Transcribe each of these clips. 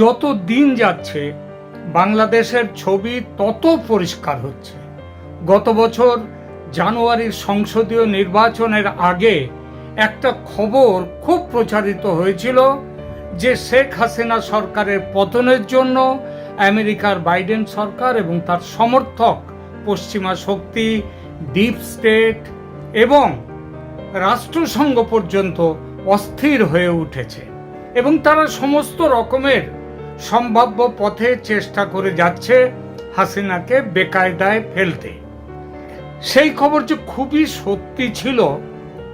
যত দিন যাচ্ছে, বাংলাদেশের ছবি তত পরিষ্কার হচ্ছে। গত বছর জানুয়ারির সংসদীয় নির্বাচনের আগে একটা খবর খুব প্রচারিত হয়েছিল যে শেখ হাসিনা সরকারের পতনের জন্য আমেরিকার বাইডেন সরকার এবং তার সমর্থক, পশ্চিমা শক্তি, ডিপ স্টেট এবং রাষ্ট্রসংঘ পর্যন্ত অস্থির হয়ে উঠেছে এবং তারা সমস্ত রকমের সম্ভাব্য পথে চেষ্টা করে যাচ্ছে হাসিনাকে বেকায়দায় ফেলতে। সেই খবর যে খুবই সত্যি ছিল,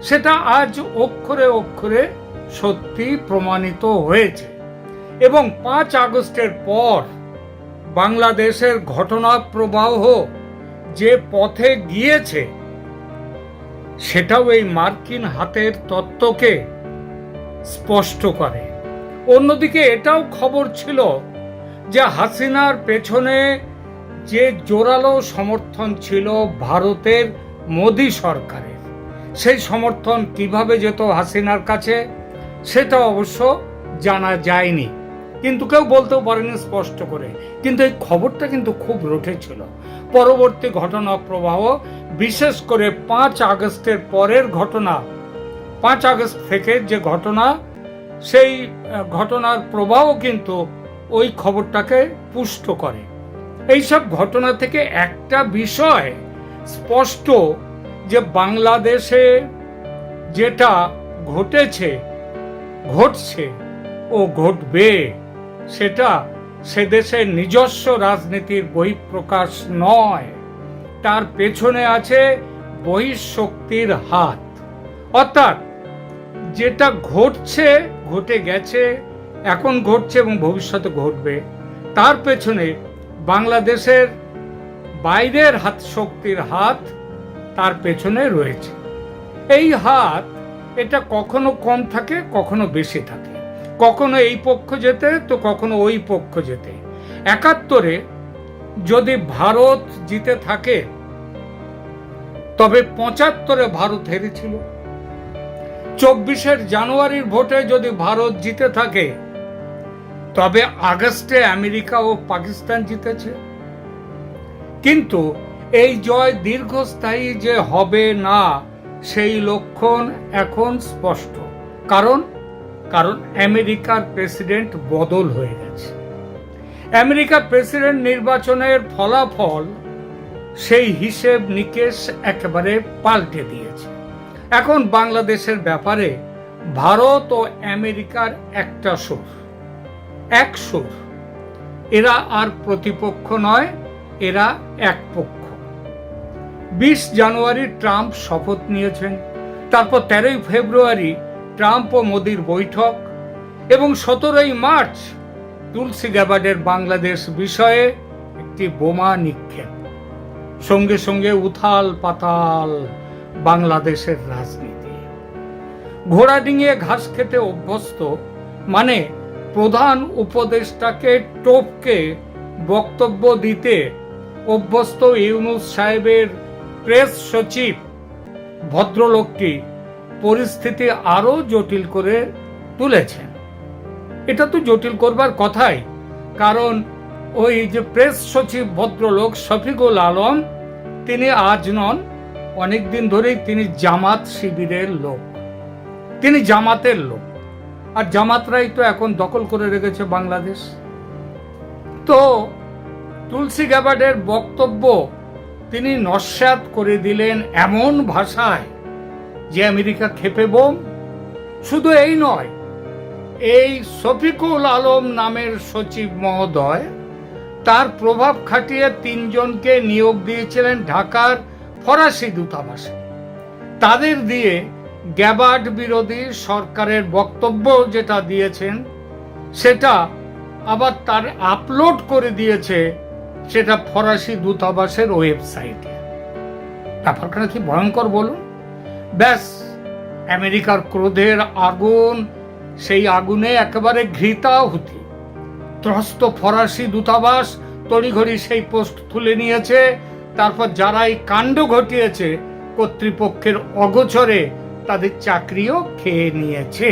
সেটা আজ অক্ষরে অক্ষরে সত্যি প্রমাণিত হয়েছে। এবং পাঁচ আগস্টের পর বাংলাদেশের ঘটনা প্রবাহ যে পথে গিয়েছে, সেটাও এই মার্কিন হাতের তত্ত্বকে স্পষ্ট করে। অন্যদিকে এটাও খবর ছিল যে হাসিনার পেছনে যে জোরালো সমর্থন ছিল ভারতের মোদী সরকারের, সেই সমর্থন কীভাবে যেত হাসিনার কাছে, সেটা অবশ্য জানা যায়নি। কিন্তু কেউ বলতেও পারেনি স্পষ্ট করে। কিন্তু এই খবরটা কিন্তু খুব রটেছিল পরবর্তী ঘটনা প্রবাহ, বিশেষ করে পাঁচ আগস্টের পরের ঘটনা, পাঁচ আগস্ট থেকে যে ঘটনা সেই ঘটনার প্রবাহ কিন্তু ওই খবরটাকে পুষ্ট করে। এইসব ঘটনা থেকে একটা বিষয় স্পষ্ট যে বাংলাদেশে যেটা ঘটেছে, ঘটছে ও ঘটবে, সেটা সে দেশের নিজস্ব রাজনীতির বহিঃপ্রকাশ নয়। তার পেছনে আছে বহিঃশক্তির হাত। অর্থাৎ যেটা ঘটছে ঘটে গেছে, এখন ঘটছে এবং ভবিষ্যতে ঘটবে। তার পেছনে বাংলাদেশের বাইরের হাত, শক্তির হাত তার পেছনে রয়েছে। এই হাত এটা কখনো কম থাকে, কখনো বেশি থাকে। কখনো এই পক্ষ যেতে তো কখনো ওই পক্ষ যেতে একাত্তরে যদি ভারত জিতে থাকে, তবে পঁচাত্তরে ভারত হেরেছিল চব্বিশের জানুয়ারির ভোটে যদি ভারত জিতে থাকে, তবে আগস্টে আমেরিকা ও পাকিস্তান জিতেছে। কিন্তু এই জয় দীর্ঘস্থায়ী যে হবে না, সেই লক্ষণ এখন স্পষ্ট। কারণ কারণ আমেরিকার প্রেসিডেন্ট বদল হয়ে গেছে। আমেরিকার প্রেসিডেন্ট নির্বাচনের ফলাফল সেই হিসেব নিকেশ একেবারে পাল্টে দিয়েছে। এখন বাংলাদেশের ব্যাপারে ভারত ও আমেরিকার একটা সুর, এক সুর। এরা আর প্রতিপক্ষ নয়, এরা এক পক্ষ। বিশ জানুয়ারি ট্রাম্প শপথ নিয়েছেন, তারপর তেরোই ফেব্রুয়ারি ট্রাম্প ও মোদির বৈঠক এবং সতেরোই মার্চ তুলসী গ্যাবার্ডের বাংলাদেশ বিষয়ে একটি বোমা নিক্ষেপ। সঙ্গে সঙ্গে উথাল পাতাল বাংলাদেশের রাজনীতি। ঘোড়া ডিঙিয়ে ঘাস খেতে অভ্যস্ত মানে প্রধান উপদেষ্টাকে টোপকে বক্তব্য দিতে অভ্যস্ত ইউনুস সাহেবের প্রেস সচিব, ভদ্রলোকটি পরিস্থিতি আরও জটিল করে তুলেছেন। এটা তো জটিল করবার কথাই, কারণ ওই যে প্রেস সচিব ভদ্রলোক শফিকুল আলম, তিনি আজ নন অনেকদিন ধরেই তিনি জামাত শিবিরের লোক। তিনি জামাতের লোক। আর জামাতরাই তো এখন দখল করে রেখেছে বাংলাদেশ। তো তুলসী গ্যাবার্ডের বক্তব্য তিনি নস্যাৎ করে দিলেন এমন ভাষায় যে আমেরিকা খেপে বোম। শুধু এই নয়, এই শফিকুল আলম নামের সচিব মহোদয় তার প্রভাব খাটিয়ে তিনজনকে নিয়োগ দিয়েছিলেন ঢাকার ফরাসি দূতাবাসে। তাদের দিয়ে গ্যাবার্ড বিরোধী সরকারের বক্তব্য যেটা দিয়েছেন, সেটা আবার তার আপলোড করে দিয়েছে সেটা ফরাসি দূতাবাসের ওয়েবসাইটে। ব্যাপারটা কি ভয়ঙ্কর বলুন? ব্যাস, আমেরিকার ক্রোধের আগুন, সেই আগুনে একেবারে ঘৃতা ঘৃতাহুতি ত্রস্ত ফরাসি দূতাবাস তড়িঘড়ি সেই পোস্ট তুলে নিয়েছে তারপর যারা এই কাণ্ড ঘটিয়েছে, কর্তৃপক্ষের অগোচরে তাদের চাকরিও খেয়ে নিয়েছে।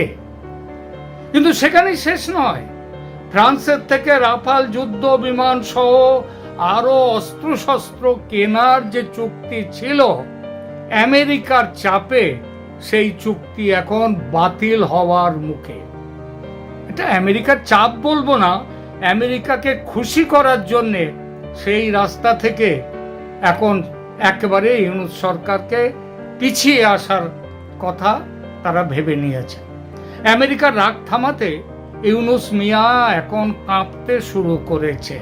কিন্তু সেখানেই শেষ নয়। ফ্রান্সের থেকে রাফাল যুদ্ধ বিমান সহ আরও অস্ত্রশস্ত্র কেনার যে চুক্তি ছিল, আমেরিকার চাপে সেই চুক্তি এখন বাতিল হওয়ার মুখে। এটা আমেরিকার চাপ বলব না, আমেরিকাকে খুশি করার জন্যে সেই রাস্তা থেকে এখন একেবারে ইউনুস সরকারকে পিছিয়ে আসার কথা তারা ভেবে নিয়েছে। আমেরিকার রাগ থামাতে ইউনুস মিয়া এখন কাঁপতে শুরু করেছে।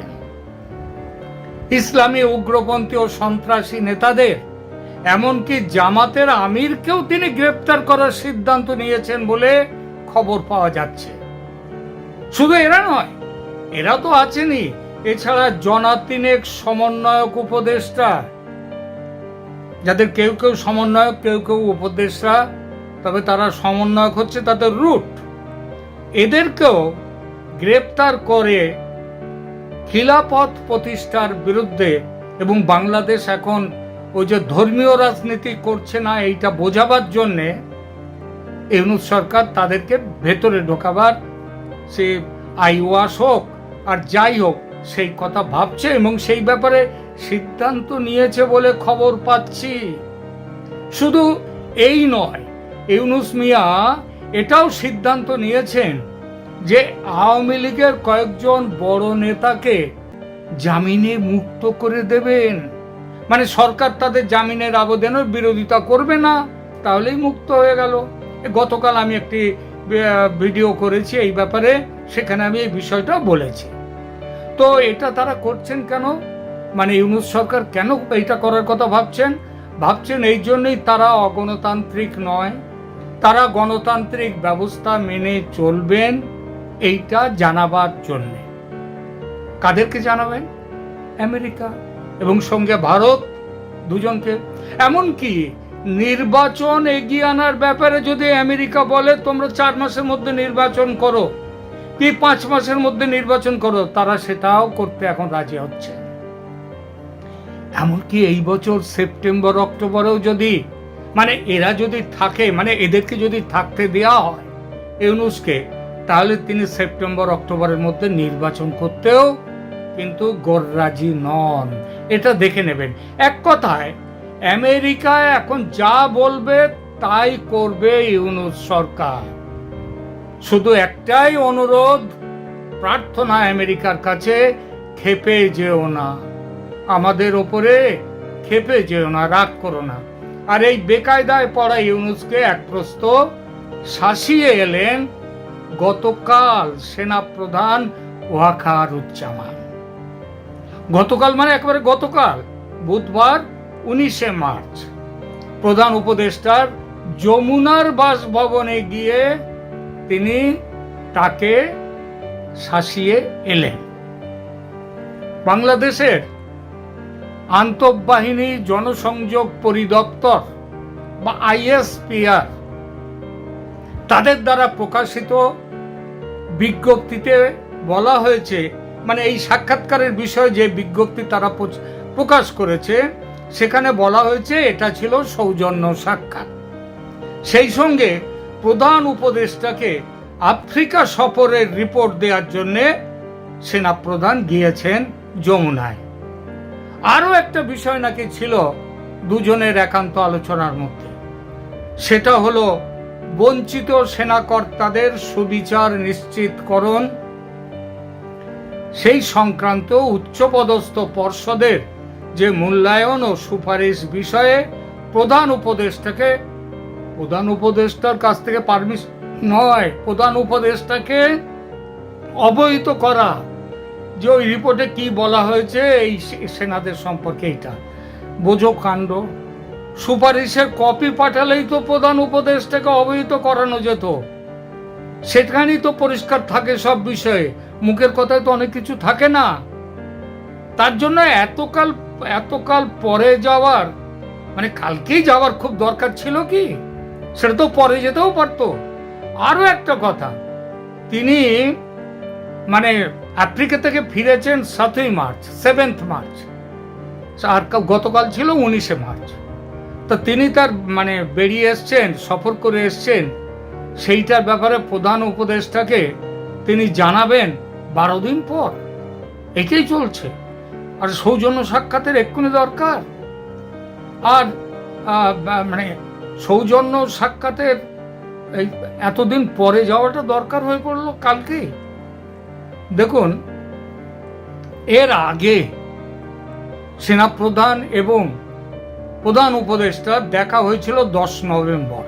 ইসলামী উগ্রপন্থী ও সন্ত্রাসী নেতাদের, এমনকি জামাতের আমিরকেও তিনি গ্রেপ্তার করার সিদ্ধান্ত নিয়েছেন বলে খবর পাওয়া যাচ্ছে। শুধু এরা নয়, এরা তো আছেনই। এছাড়া জনাতিনেক সমন্বয়ক উপদেষ্টা, যাদের কেউ কেউ সমন্বয়ক, কেউ কেউ উপদেষ্টা, তবে তারা সমন্বয়ক হচ্ছে তাদের রুট। এদেরকেও গ্রেপ্তার করে খিলাপথ প্রতিষ্ঠার বিরুদ্ধে, এবং বাংলাদেশ এখন ওই যে ধর্মীয় রাজনীতি করছে না, এইটা বোঝাবার জন্যে ইউনুস সরকার তাদেরকে ভেতরে ঢোকাবার, সে আইওয়াস হোক আর যাই হোক সেই কথা ভাবছে এবং সেই ব্যাপারে সিদ্ধান্ত নিয়েছে বলে খবর পাচ্ছি। শুধু এই নয়, ইউনুস মিয়া এটাও সিদ্ধান্ত নিয়েছেন যে আওয়ামী লীগের কয়েকজন বড় নেতাকে জামিনে মুক্ত করে দেবেন। মানে সরকার তাদের জামিনের আবেদনের বিরোধিতা করবে না, তাহলেই মুক্ত হয়ে গেল। গতকাল আমি একটি ভিডিও করেছি এই ব্যাপারে, সেখানে আমি এই বিষয়টা বলেছি। তো এটা তারা করছেন কেন? মানে ইউনুস সরকার কেন এইটা করার কথা ভাবছেন? ভাবছেন এই জন্যই তারা অগণতান্ত্রিক নয়। তারা গণতান্ত্রিক ব্যবস্থা মেনে চলবেন এইটা জানাবার জন্যে। কাদেরকে জানাবেন? আমেরিকা এবং সঙ্গে ভারত দুজনকে। এমনকি নির্বাচন এগিয়ে আনার ব্যাপারে যদি আমেরিকা বলে, তোমরা চার মাসের মধ্যে নির্বাচন করো। কি পাঁচ মাসের মধ্যে নির্বাচন করো, তারা সেটাও করতে এখন রাজি হচ্ছে। এমনকি এই বছর সেপ্টেম্বর, অক্টোবরেও যদি মানে এরা যদি থাকে মানে এদেরকে যদি থাকতে দেওয়া হয় ইউনুসকে, তাহলে তিনি সেপ্টেম্বর, অক্টোবরের মধ্যে নির্বাচন করতেও কিন্তু গোররাজি নন। এটা দেখে নেবেন। এক কথায় আমেরিকা এখন যা বলবে, তাই করবে ইউনুস সরকার। শুধু একটাই অনুরোধ, প্রার্থনা আমেরিকার কাছে, খেপে যেও না। আমাদের ওপরে খেপে যেও না, রাগ করো না। আর এই বেকায়দায় পড়া ইউনুসকে এক প্রস্ত শাসিয়ে এলেন গতকাল সেনাপ্রধান ওয়াকারুজ্জামান। গতকাল মানে একেবারে গতকাল, বুধবার উনিশে মার্চ। প্রধান উপদেষ্টার যমুনার বাসভবনে গিয়ে তিনি তাকে শাসিয়ে এলেন। বাংলাদেশের আন্তঃবাহিনী জনসংযোগ পরিদপ্তর বা আইএসপিআর তাদের দ্বারা প্রকাশিত বিজ্ঞপ্তিতে বলা হয়েছে মানে এই সাক্ষাৎকারের বিষয়ে যে বিজ্ঞপ্তি তারা প্রকাশ করেছে, সেখানে বলা হয়েছে এটা ছিল সৌজন্য সাক্ষাৎ। সেই সঙ্গে প্রধান উপদেষ্টাকে আফ্রিকা সফরের রিপোর্ট দেওয়ার জন্য সেনাপ্রধান গিয়েছেন যমুনায়। আরও একটা বিষয় নাকি ছিল দুজনের একান্ত আলোচনার মধ্যে। সেটা হলো, বঞ্চিত সেনাকর্তাদের সুবিচার নিশ্চিতকরণ সেই সংক্রান্ত উচ্চপদস্থ পর্ষদের যে মূল্যায়ন ও সুপারিশ বিষয়ে প্রধান উপদেষ্টাকে প্রধান উপদেষ্টার কাছ থেকে পারমিশন নয়, প্রধান উপদেষ্টাকে অবহিত করা। যে ওই রিপোর্টে কি বলা হয়েছে, এই সেনাদের সম্পর্কে এইটা বোঝো কাণ্ড। সুপারিশের কপি পাঠালেই তো প্রধান উপদেষ্টাকে অবহিত করানো যেত। সেখানেই তো পরিষ্কার থাকে সব বিষয়ে। মুখের কথায় তো অনেক কিছু থাকে না। তার জন্য এতকাল এতকাল পরে যাওয়ার মানে কালকেই যাওয়ার খুব দরকার ছিল কি? সেটা তো পরে যেতেও পারতো। আরও একটা কথা, তিনি মানে আফ্রিকা থেকে ফিরেছেন সাতই মার্চ সেভেন্থ মার্চ। আর গতকাল ছিল উনিশে মার্চ। তো তিনি তার মানে বেরিয়ে এসছেন, সফর করে এসছেন, সেইটার ব্যাপারে প্রধান উপদেষ্টাকে তিনি জানাবেন বারো দিন পর। একেই চলছে। আর সৌজন্য সাক্ষাতের এক্ষুনি দরকার। আর মানে সৌজন্য সাক্ষাতের এই এতদিন পরে যাওয়াটা দরকার হয়ে পড়ল কালকে দেখুন, এর আগে সেনাপ্রধান এবং প্রধান উপদেষ্টা দেখা হয়েছিল দশ নভেম্বর।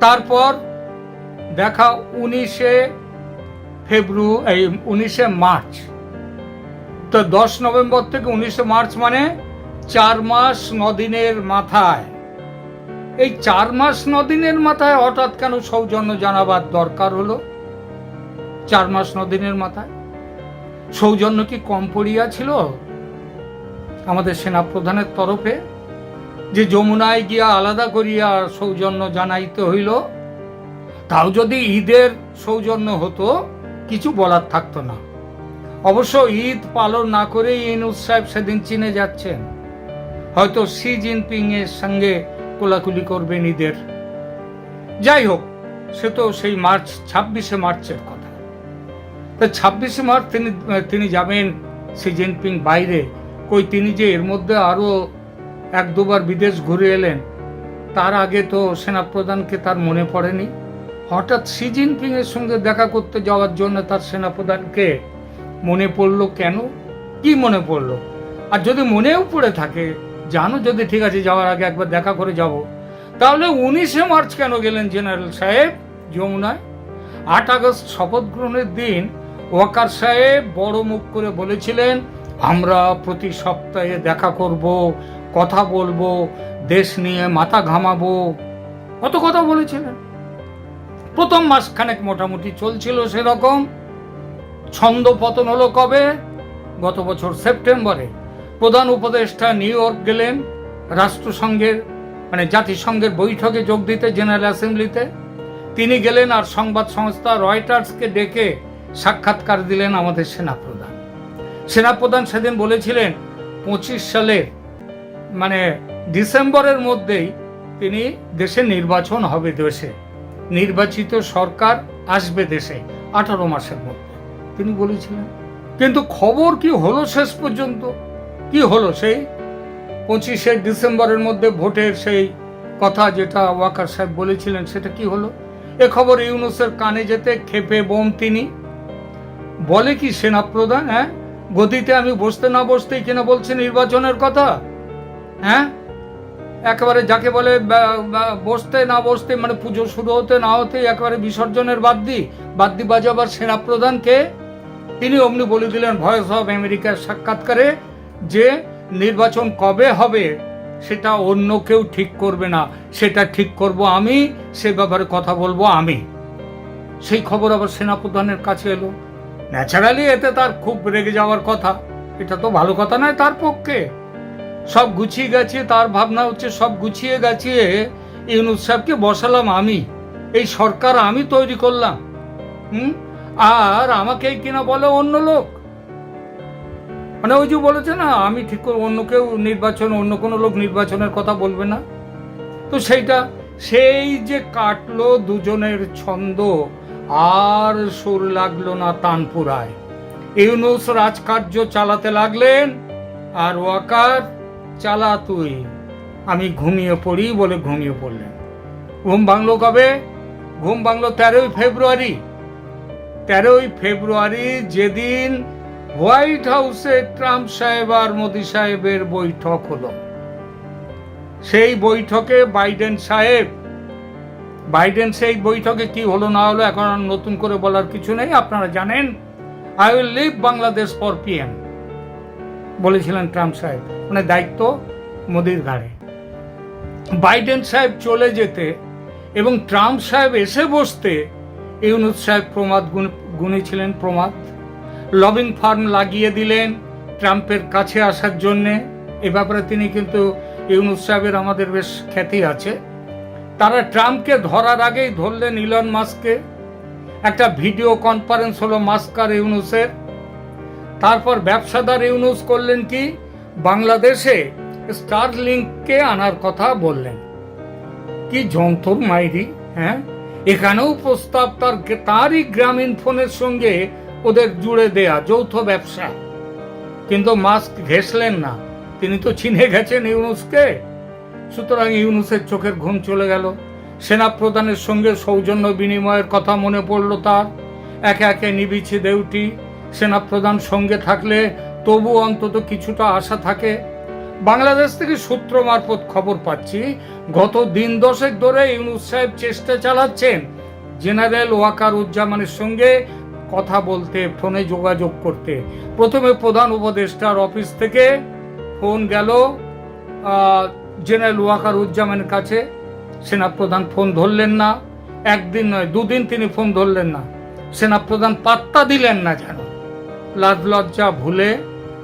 তারপর দেখা উনিশে ফেব্রুয়ারি এই উনিশে মার্চ। তো দশ নভেম্বর থেকে উনিশে মার্চ মানে চার মাস নদিনের মাথায়। এই চার মাস নদিনের মাথায় হঠাৎ কেন সৌজন্য জানাবার দরকার হলো? চার মাস নদিনের মাথায়? সৌজন্য কি কম পড়িয়া ছিল আমাদের সেনাপ্রধানের তরফে যে যমুনায় গিয়া আলাদা করিয়া সৌজন্য জানাইতে হইল, তাও যদি ঈদের সৌজন্য হতো, কিছু বলার থাকতো না। অবশ্য ঈদ পালন না করে ইনুস সাহেব সেদিন চীনে যাচ্ছেন। হয়তো সি জিনপিং এর সঙ্গে কোলাকুলি করবেন ঈদের যাই হোক, সে তো সেই মার্চ, ছাব্বিশে মার্চের কথা। তা ছাব্বিশে মার্চ তিনি তিনি যাবেন শি জিনপিং বাইরে। কই তিনি যে এর মধ্যে আরও এক দুবার বিদেশ ঘুরে এলেন, তার আগে তো সেনাপ্রধানকে তার মনে পড়েনি। হঠাৎ শি জিনপিং এর সঙ্গে দেখা করতে যাওয়ার জন্য তার সেনাপ্রধানকে মনে পড়ল কেন? কি মনে পড়ল? আর যদি মনেও পড়ে থাকে জানো যদি ঠিক আছে, যাওয়ার আগে একবার দেখা করে যাব। তাহলে উনিশে মার্চ কেন গেলেন জেনারেল সাহেব? যমুনায়। আট আগস্ট শপথ গ্রহণের দিন ওয়াকার সাহেব বড় মুখ করে বলেছিলেন, আমরা প্রতি সপ্তাহে দেখা করব, কথা বলব, দেশ নিয়ে মাথা ঘামাবো। কত কথা বলেছিলেন। প্রথম মাসখানেক মোটামুটি চলছিল সেরকম। ছন্দ পতন হলো কবে? গত বছর সেপ্টেম্বরে। প্রধান উপদেষ্টা নিউ ইয়র্ক গেলেন রাষ্ট্রসংঘের মানে জাতিসংঘের বৈঠকে যোগ দিতে, জেনারেল অ্যাসেম্বলিতে। তিনি গেলেন আর সংবাদ সংস্থা রয়টার্সকে ডেকে সাক্ষাৎকার দিলেন আমাদের সেনাপ্রধান। সেনাপ্রধান সেদিন বলেছিলেন, পঁচিশ সালের মানে ডিসেম্বরের মধ্যেই তিনি দেশে নির্বাচন হবে দেশে। নির্বাচিত সরকার আসবে দেশে আঠারো মাসের মধ্যে। তিনি বলেছিলেন। কিন্তু খবর কি হলো শেষ পর্যন্ত? কি হলো সেই পঁচিশে ডিসেম্বরের মধ্যে ভোটের সেই কথা যেটা ওয়াকার সাহেব বলেছিলেন, সেটা কি হলো? এ খবর ইউনুসের কানে যেতে খেপে বোম তিনি। বলে কি সেনাপ্রধান হ্যাঁ? গদিতে আমি বসতে না বসতেই কিনা বলছে নির্বাচনের কথা? হ্যাঁ? একেবারে যাকে বলে বসতে না বসতে মানে পুজো শুরু হতে না হতে একেবারে বিসর্জনের বাদ্যি বাদ্যি বাজাবার সেনাপ্রধানকে, তিনি অমনি বলে দিলেন ভয়েস অফ আমেরিকার সাক্ষাৎকারে যে নির্বাচন কবে হবে সেটা অন্য কেউ ঠিক করবে না। সেটা ঠিক করব আমি, সে ব্যাপারে কথা বলব আমি। সেই খবর আবার সেনাপ্রধানের কাছে এলো। ন্যাচারালি এতে তার খুব রেগে যাওয়ার কথা। এটা তো ভালো কথা নয় তার পক্ষে। সব গুছিয়ে গেছে তার ভাবনা হচ্ছে সব গুছিয়ে গেছিয়ে ইউনুস সাহেবকে বসালাম আমি। এই সরকার আমি তৈরি করলাম। হুম? আর আমাকেই কিনা বলে অন্য লোক। মানে ওই যে বলেছে না, আমি ঠিক করে অন্য কেউ নির্বাচন, অন্য কোনো লোক নির্বাচনের কথা বলবে না। তো সেইটা, সেই যে কাটলো দুজনের ছন্দ, আর সুর লাগল না তানপুরায়। ইউনুস রাজকার্য চালাতে লাগলেন, আর ওয়াকার, চালা তুই। আমি ঘুমিয়ে পড়ি বলে ঘুমিয়ে পড়লেন। ঘুম ভাঙলো কবে? ঘুম ভাঙলো তেরোই ফেব্রুয়ারি। তেরোই ফেব্রুয়ারি যেদিন হোয়াইট হাউসে ট্রাম্প সাহেব আর মোদি সাহেবের বৈঠক হলো। সেই বৈঠকে বাইডেন সাহেব, বাইডেন সেই বৈঠকে কি হলো না হলো এখন নতুন করে বলার কিছু নেই, আপনারা জানেন। I will leave Bangladesh for PM বলেছিলেন ট্রাম্প সাহেব মানে দায়িত্ব মোদির ঘাড়ে। বাইডেন সাহেব চলে যেতে এবং ট্রাম্প সাহেব এসে বসতে ইউনুস সাহেব প্রমাদ গুণ- গুনেছিলেন প্রমাদ। লবিং ফার্ম লাগিয়ে দিলেন ট্রাম্পের কাছে আসার জন্যে। এ ব্যাপারে তিনি কিন্তু ইউনুস সাহেবের আমাদের বেশ খ্যাতি আছে। তারা ট্রাম্পকে ধরার আগেই ধরলেন ইলন মাস্ককে। একটা ভিডিও কনফারেন্স হলো মাস্ক আর ইউনুসের। তারপর ব্যবসাদার ইউনুস করলেন কি? বাংলাদেশে স্টার লিঙ্ককে আনার কথা বললেন। কি যন্ত্র মাইরি হ্যাঁ? এখানেও প্রস্তাব তার, তারই গ্রামীণ ফোনের সঙ্গে ওদের জুড়ে দেয়া যৌথ ব্যবসা। কিন্তু মাস্ক ঘেসলেন না। তিনি তো চিনে গেছেন ইউনুসকে। সুতরাং ইউনুসের চোখের ঘুম চলে গেল। সেনা প্রধানের সঙ্গে সৌজন্য বিনিময়ের কথা মনে পড়ল তার। একে একে নিবিছে দেউটি সেনা প্রধান সঙ্গে থাকলে তবু অন্তত কিছুটা আশা থাকে। বাংলাদেশ থেকে সূত্র মারফত খবর পাচ্ছি, গত দিন দশেক ধরে ইউনুস সাহেব চেষ্টা চালাচ্ছেন। জেনারেল ওয়াকার উজ্জামানের সঙ্গে কথা বলতে, ফোনে যোগাযোগ করতে। প্রথমে প্রধান উপদেষ্টার অফিস থেকে ফোন গেল জেনারেল ওয়াকার উজ্জামানের কাছে। সেনাপ্রধান ফোন ধরলেন না, একদিন নয়, দুদিন তিনি ফোন ধরলেন না। সেনাপ্রধান পাত্তা দিলেন না যেন। লাজ লজ্জা ভুলে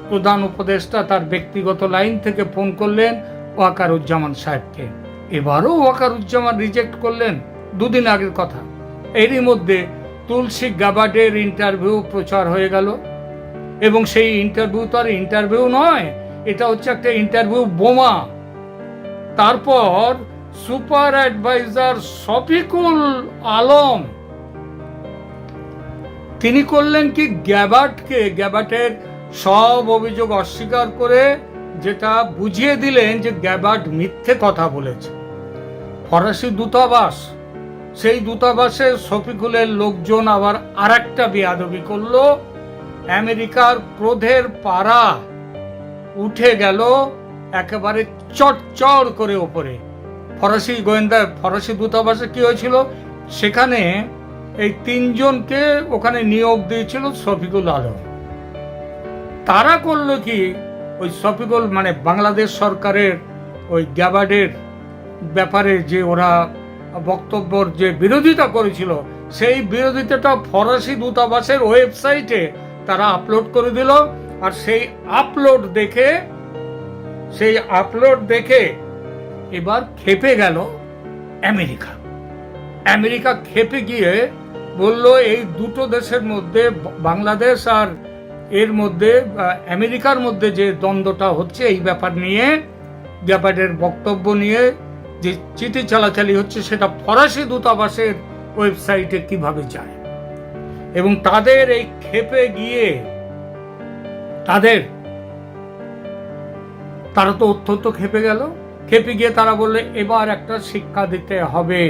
প্রধান উপদেষ্টা তার ব্যক্তিগত লাইন থেকে ফোন করলেন ওয়াকারুজ্জামান সাহেবকে। এবারও ওয়াকারুজ্জামান রিজেক্ট করলেন, দুদিন আগের কথা। এরই মধ্যে তুলসী গাবার্ডের ইন্টারভিউ প্রচার হয়ে গেল। এবং সেই ইন্টারভিউ তো আর ইন্টারভিউ নয়, এটা হচ্ছে একটা ইন্টারভিউ বোমা। তারপর সুপার অ্যাডভাইজার শফিকুল আলম, তিনি করলেন কি গ্যাবার্টকে গ্যাবার্টের সব অভিযোগ অস্বীকার করে যেটা বুঝিয়ে দিলেন যে গ্যাবার্ট মিথ্যে কথা বলেছে। ফরাসি দূতাবাস সেই দূতাবাসে শফিকুলের লোকজন আবার আরেকটা বেয়াদবি করল। আমেরিকার ক্রোধের পাড়া উঠে গেল একেবারে চটচড় করে ওপরে। ফরাসি গোয়েন্দা, ফরাসি দূতাবাসে কি হয়েছিল? সেখানে এই তিনজনকে ওখানে নিয়োগ দিয়েছিল শফিকুল আলম। তারা করল কি? ওই শফিকুল মানে বাংলাদেশ সরকারের ওই গ্যাবার্ডের ব্যাপারে যে ওরা বক্তব্যর যে বিরোধিতা করেছিল, সেই বিরোধিতাটা ফরাসি দূতাবাসের ওয়েবসাইটে তারা আপলোড করে দিল। আর সেই আপলোড দেখে, সেই আপলোড দেখে এবার খেপে গেল আমেরিকা। আমেরিকা খেপে গিয়ে বলল, এই দুটো দেশের মধ্যে, বাংলাদেশ আর এর মধ্যে আমেরিকার মধ্যে যে দ্বন্দ্বটা হচ্ছে এই ব্যাপার নিয়ে, ব্যাপারের বক্তব্য নিয়ে যে চিঠি চালাচালি হচ্ছে সেটা ফরাসি দূতাবাসের ওয়েবসাইটে কীভাবে যায়। এবং তাদের এই ক্ষেপে গিয়ে তাদের তারা তো অত্যন্ত খেপে গেল। খেপে গিয়ে তারা বললে, এবার একটা শিক্ষা দিতে হবে।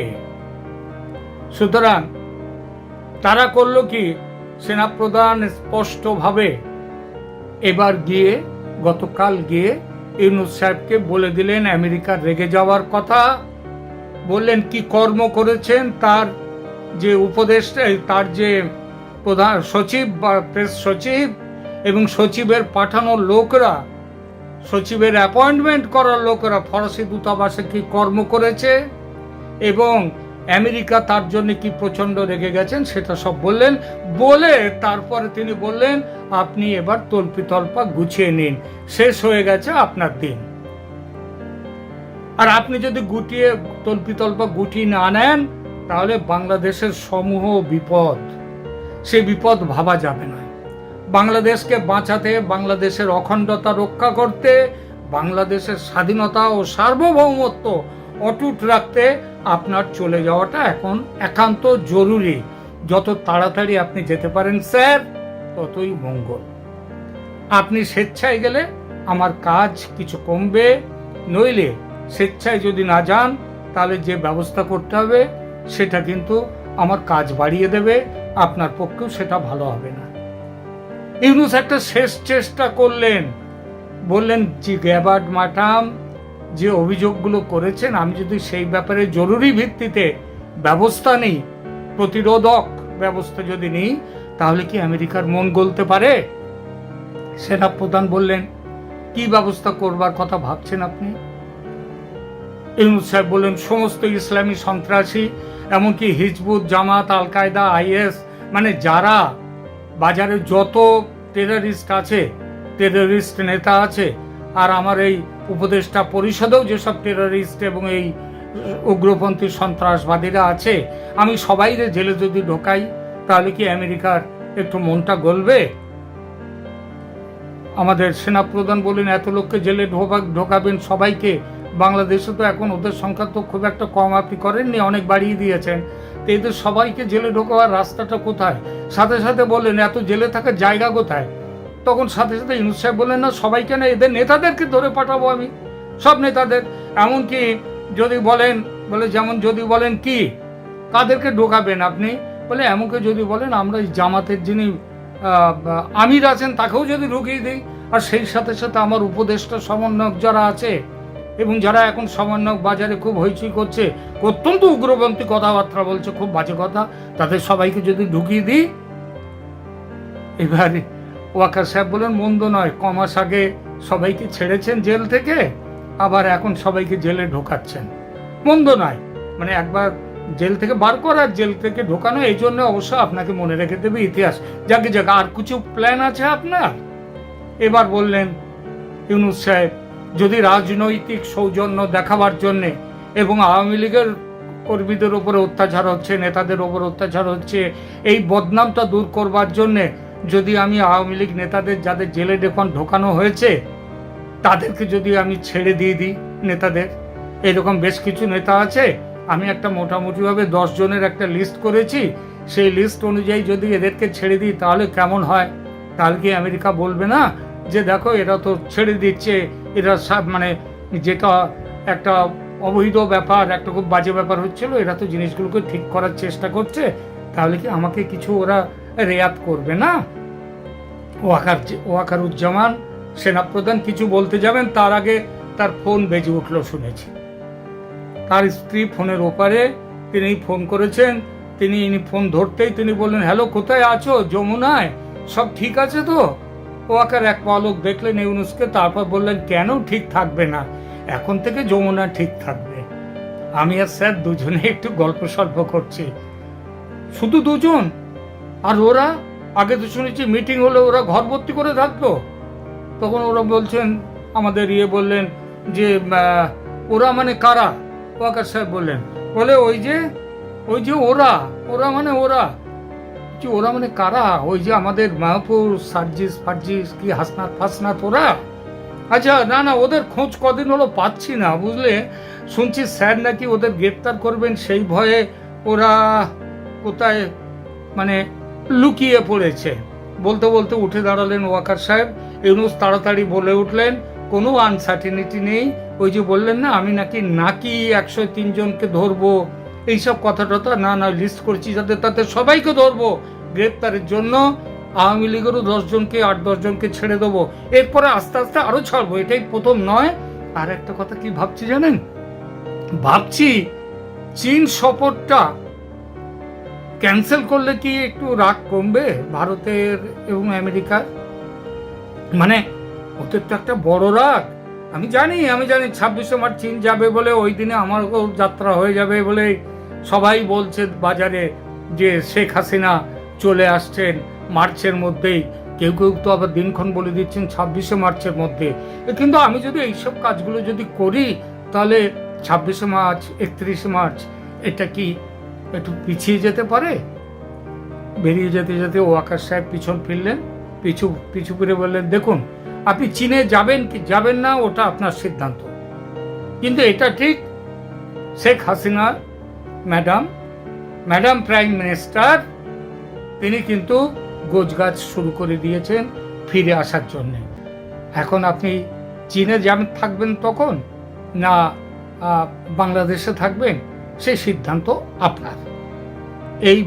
সুতরাং তারা করল কি? সেনাপ্রধান স্পষ্টভাবে এবার গিয়ে, গতকাল গিয়ে ইউনুস সাহেবকে বলে দিলেন আমেরিকার রেগে যাওয়ার কথা। বললেন, কি কর্ম করেছেন? তার যে উপদেষ্টা তার যে প্রধান সচিব বা প্রেস সচিব এবং সচিবের পাঠানো লোকরা, সচিবের অ্যাপয়েন্টমেন্ট করার লোকেরা ফরাসি দূতাবাসে কি কর্ম করেছে এবং আমেরিকা তার জন্য কি প্রচণ্ড রেগে গেছেন সেটা সব বললেন। বলে তারপরে তিনি বললেন আপনি এবার তল্পি তল্পা গুছিয়ে নিন। শেষ হয়ে গেছে আপনার দিন। আর আপনি যদি গুটিয়ে তল্পি তল্পা গুটিয়ে না নেন, তাহলে বাংলাদেশের সমূহ বিপদ। সে বিপদ ভাবা যাবে না। বাংলাদেশকে বাঁচাতে, বাংলাদেশের অখণ্ডতা রক্ষা করতে, বাংলাদেশের স্বাধীনতা ও সার্বভৌমত্ব অটুট রাখতে আপনার চলে যাওয়াটা এখন একান্ত জরুরি। যত তাড়াতাড়ি আপনি যেতে পারেন, স্যার। ততই মঙ্গল। আপনি স্বেচ্ছায় গেলে আমার কাজ কিছু কমবে, নইলে স্বেচ্ছায় যদি না যান, তাহলে যে ব্যবস্থা করতে হবে, সেটা কিন্তু আমার কাজ বাড়িয়ে দেবে, আপনার পক্ষেও সেটা ভালো হবে না। ইউনুস একটা শেষ চেষ্টা করলেন। বললেন যে গ্যাবার্ড মাটাম যে অভিযোগগুলো করেছেন, আমি যদি সেই ব্যাপারে জরুরি ভিত্তিতে ব্যবস্থা নিই, প্রতিরোধক ব্যবস্থা যদি নিই তাহলে কি আমেরিকার মন গলতে পারে? সেনাপ্রধান বললেন, কি ব্যবস্থা করবার কথা ভাবছেন আপনি? ইউনুস সাহেব বললেন, সমস্ত ইসলামী সন্ত্রাসী, এমনকি হিজবুত, জামাত আল কায়দা আইএস মানে যারা বাজারে যত টেররিস্ট আছে টেররিস্ট নেতা আছে, আর আমার এই উপদেষ্টা পরিষদেও যেসব টেররিস্ট এবং এই উগ্রপন্থী সন্ত্রাসবাদীরা আছে, আমি সবাইরে জেলে যদি ঢোকাই তাহলে কি আমেরিকার একটু মনটা গলবে? আমাদের সেনাপ্রধান বললেন এত লোককে জেলে ঢোকা ঢোকাবেন সবাইকে। বাংলাদেশে তো এখন ওদের সংখ্যা তো খুব একটা কম। আপনি করেননি, অনেক বাড়িয়ে দিয়েছেন। তো এদের সবাইকে জেলে ঢোকাবার রাস্তাটা কোথায়? সাথে সাথে বললেন এত জেলে থাকার জায়গা কোথায়? তখন সাথে সাথে ইউনুস সাহেব বললেন না, সবাইকে না, এদের নেতাদেরকে ধরে পাঠাবো আমি। সব নেতাদের। এমনকি যদি বলেন, বলে যেমন যদি বলেন কি, কাদেরকে ঢোকাবেন আপনি? বলে এমনকি যদি বলেন, আমরা এই জামাতের যিনি আমির আছেন, তাকেও যদি ঢুকিয়ে দিই, আর সেই সাথে সাথে আমার উপদেষ্টা সমন্বয়ক যারা আছে, এবং যারা এখন সমন্বয়ক বাজারে খুব হইচই করছে, অত্যন্ত উগ্রপন্থী কথাবার্তা বলছে, খুব বাজে কথা, তাদের সবাইকে যদি ঢুকিয়ে দিই, এবারে ওয়াকার সাহেব বলেন, মন্দ নয় কমাস আগে সবাইকে ছেড়েছেন জেল থেকে, আবার এখন সবাইকে জেলে ঢোকাচ্ছেন। মন্দ নয় মানে একবার জেল থেকে বার করার জেল থেকে ঢোকানো, এই জন্য অবশ্য আপনাকে মনে রেখে দেবে ইতিহাস। যাকে যাকে, আর কিছু প্ল্যান আছে আপনার? এবার বললেন ইউনুস সাহেব, যদি রাজনৈতিক সৌজন্য দেখাবার জন্যে এবং আওয়ামী লীগের কর্মীদের উপরে অত্যাচার হচ্ছে, নেতাদের ওপর অত্যাচার হচ্ছে, এই বদনামটা দূর করবার জন্যে যদি আমি আওয়ামী লীগ নেতাদের, যাদের জেলে ডেখন ঢোকানো হয়েছে, তাদেরকে যদি আমি ছেড়ে দিয়ে দিই নেতাদের? এরকম বেশ কিছু নেতা আছে আমি একটা মোটামুটিভাবে জনের একটা লিস্ট করেছি। সেই লিস্ট অনুযায়ী যদি এদেরকে ছেড়ে দিই, তাহলে কেমন হয়? তাহলে কি আমেরিকা বলবে না যে, দেখো, এরা তো ছেড়ে দিচ্ছে, এরা মানে যেটা একটা অবৈধ ব্যাপার, একটা খুব বাজে ব্যাপার হচ্ছিল, এরা তো জিনিসগুলোকে ঠিক করার চেষ্টা করছে, তাহলে কি আমাকে কিছু ওরা রেয়াত করবে না? ওয়াকার ওয়াকারুজ্জামান, সেনাপ্রধান, কিছু বলতে যাবেন? তার আগে তার ফোন বেজে উঠল শুনেছি। তার স্ত্রী ফোনের ওপারে তিনি ফোন করেছেন, তিনি ইনি ফোন ধরতেই তিনি বললেন, হ্যালো, কোথায় আছো? যমুনায়? সব ঠিক আছে তো? ওয়াকার এক পালক দেখলেন ইউনুসকে, তারপর বললেন, কেন ঠিক থাকবে না? এখন থেকে যমুনা ঠিক থাকবে। আমি আর স্যার দুজনে একটু গল্প সল্প করছি। শুধু দুজন? আর ওরা? আগে তো শুনেছি মিটিং হলে ওরা ঘর ভর্তি করে থাকতো। তখন ওরা বলছেন, আমাদের ইয়ে বললেন যে ওরা মানে কারা? ওয়াকার সাহেব বললেন, বলে ওই যে ওই যে ওরা ওরা মানে ওরা। যে ওরা মানে কারা? ওই যে আমাদের মায়াপুর সার্জিস ফার্জিস কি হাসনাত ফাসনাত ওরা? আচ্ছা না না, ওদের খোঁজ কদিন হলো পাচ্ছি না, বুঝলে? শুনছি স্যার নাকি ওদের গ্রেপ্তার করবেন, সেই ভয়ে ওরা কোথায় মানে লুকিয়ে পড়েছে। বলতে বলতে উঠে দাঁড়ালেন ওয়াকার সাহেব। ইউনুস তাড়াতাড়ি বলে উঠলেন, কোনো আনসার্টিনিটি নেই ওই যে বললেন না, আমি নাকি নাকি একশো তিনজনকে ধরবো। এইসব কথা টথা না না লিস্ট করছি যাতে তাতে সবাইকে ধরবো। গ্রেপ্তারের জন্য আওয়ামী লীগেরও দশজনকে আট দশজনকে ছেড়ে দেবো। এরপরে আস্তে আস্তে আরও ছাড়বো, এটাই প্রথম নয়। আর একটা কথা কি ভাবছি জানেন? ভাবছি চীন সফরটা ক্যান্সেল করলে কি একটু রাগ কমবে ভারতের এবং আমেরিকার? মানে ওদের তো একটা বড় রাগ। আমি জানি আমি জানি, ছাব্বিশে মার্চ চীন যাবে বলে ওই দিনে আমারও যাত্রা হয়ে যাবে বলে সবাই বলছে বাজারে যে শেখ হাসিনা চলে আসছেন মার্চের মধ্যেই। কেউ কেউ তো আবার দিনক্ষণ বলে দিচ্ছেন ছাব্বিশে মার্চের মধ্যে। কিন্তু আমি যদি এইসব কাজগুলো যদি করি, তাহলে ছাব্বিশে মার্চ, একত্রিশে মার্চ, এটা কি একটু পিছিয়ে যেতে পারে? বেরিয়ে যেতে যেতে ও আকাশ সাহেব পিছন ফিরলেন, পিছু পিছু করে বললেন, দেখুন আপনি চীনে যাবেন কি যাবেন না, ওটা আপনার সিদ্ধান্ত। কিন্তু এটা ঠিক, Sheikh Hasina, madam madam prime minister, তিনি কিন্তু গোছগাছ শুরু করে দিয়েছেন ফিরে আসার জন্যে। এখন আপনি চীনে যাবেন, থাকবেন তখন? না বাংলাদেশে থাকবেন? সেই সিদ্ধান্ত আপনার। এই